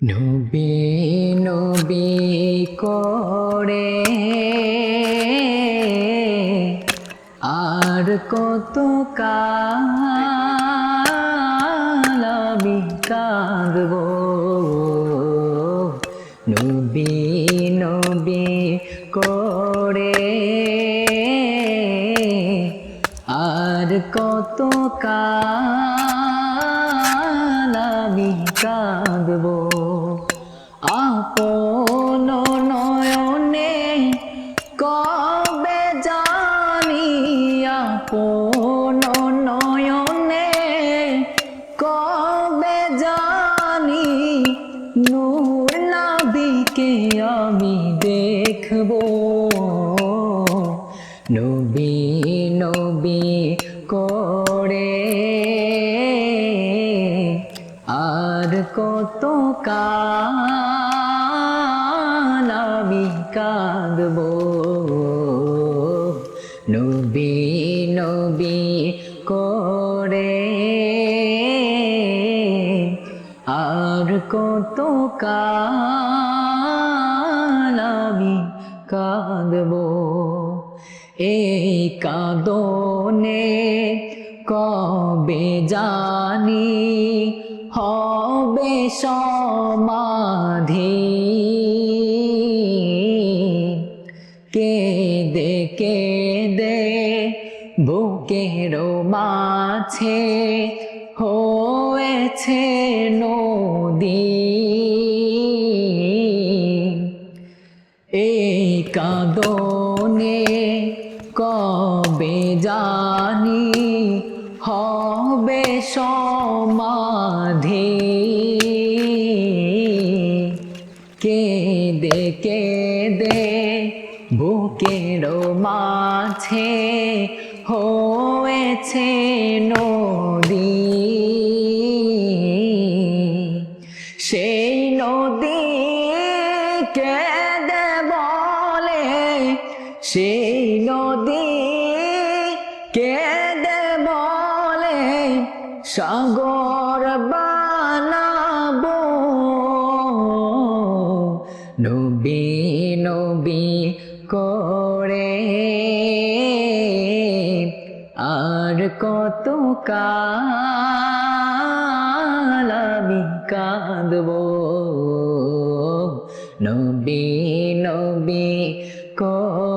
নবী নবী করে আর কত কাল নবী নবী করে আর কত কাল আপন নয়নে কবে জানি নূর নাবিকে আমি দেখব? নবী নবী করে আর কত কাল আমি কাঁদব? করে। আর কত কাল আমি কাঁদব। এই কাঁদনে কবে জানি হবে সমাধি। কে কেঁদে বুকের মাছে হয়েছে নদী। এই কাঁদনে কবে জানি হবে সমাধি। কেঁদে কেঁদে বুকের মাঝে হয়েছে নদী। সেই নদী কেঁদে বলে সেই নদী কেঁদে বলে সাগর বানাবো। নবী নবী কত কাল আমি কাঁদব। নবী নবী কর